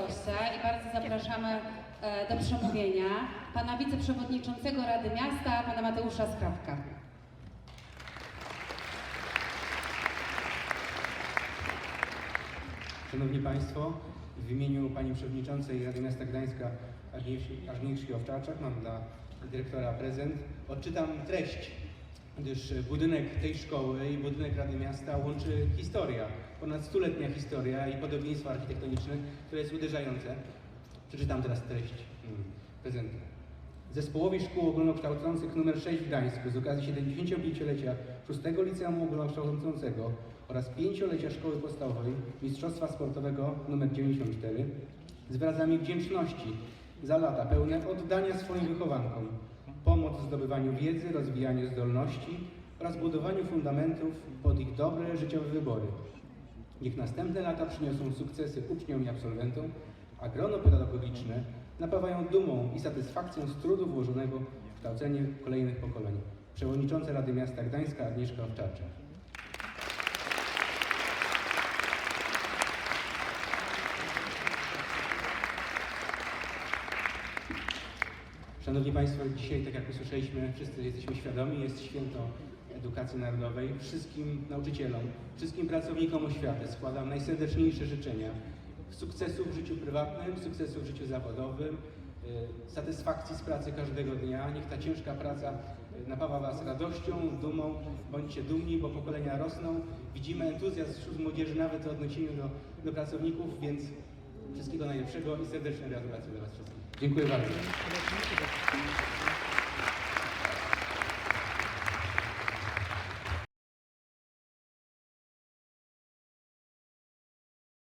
I bardzo zapraszamy e, do przemówienia pana wiceprzewodniczącego Rady Miasta, pana Mateusza Skrawka. Szanowni Państwo, w imieniu Pani Przewodniczącej Rady Miasta Gdańska Agnieszki Owczarczak mam dla dyrektora prezent. Odczytam treść, gdyż budynek tej szkoły i budynek Rady Miasta łączy historia, ponad stuletnia historia i podobieństwo architektoniczne, które jest uderzające. Przeczytam teraz treść mm, prezentu. Zespołowi Szkół Ogólnokształcących nr 6 w Gdańsku z okazji 75-lecia 6 Liceum Ogólnokształcącego oraz 5-lecia Szkoły Podstawowej Mistrzostwa Sportowego nr 94 zwracamy wdzięczności za lata pełne oddania swoim wychowankom, pomoc w zdobywaniu wiedzy, rozwijaniu zdolności oraz budowaniu fundamentów pod ich dobre życiowe wybory. Niech następne lata przyniosą sukcesy uczniom i absolwentom, a grono pedagogiczne napawają dumą i satysfakcją z trudu włożonego w kształcenie kolejnych pokoleń. Przewodnicząca Rady Miasta Gdańska Agnieszka Owczarczak. Szanowni Państwo, dzisiaj, tak jak usłyszeliśmy, wszyscy jesteśmy świadomi, jest święto edukacji narodowej. Wszystkim nauczycielom, wszystkim pracownikom oświaty składam najserdeczniejsze życzenia sukcesów w życiu prywatnym, sukcesów w życiu zawodowym, y, satysfakcji z pracy każdego dnia. Niech ta ciężka praca y, napawa Was radością, dumą. Bądźcie dumni, bo pokolenia rosną. Widzimy entuzjazm wśród młodzieży nawet w odniesieniu do, do pracowników, więc wszystkiego najlepszego i serdeczne gratulacje dla Was wszystkich. Dziękuję bardzo. Thank you.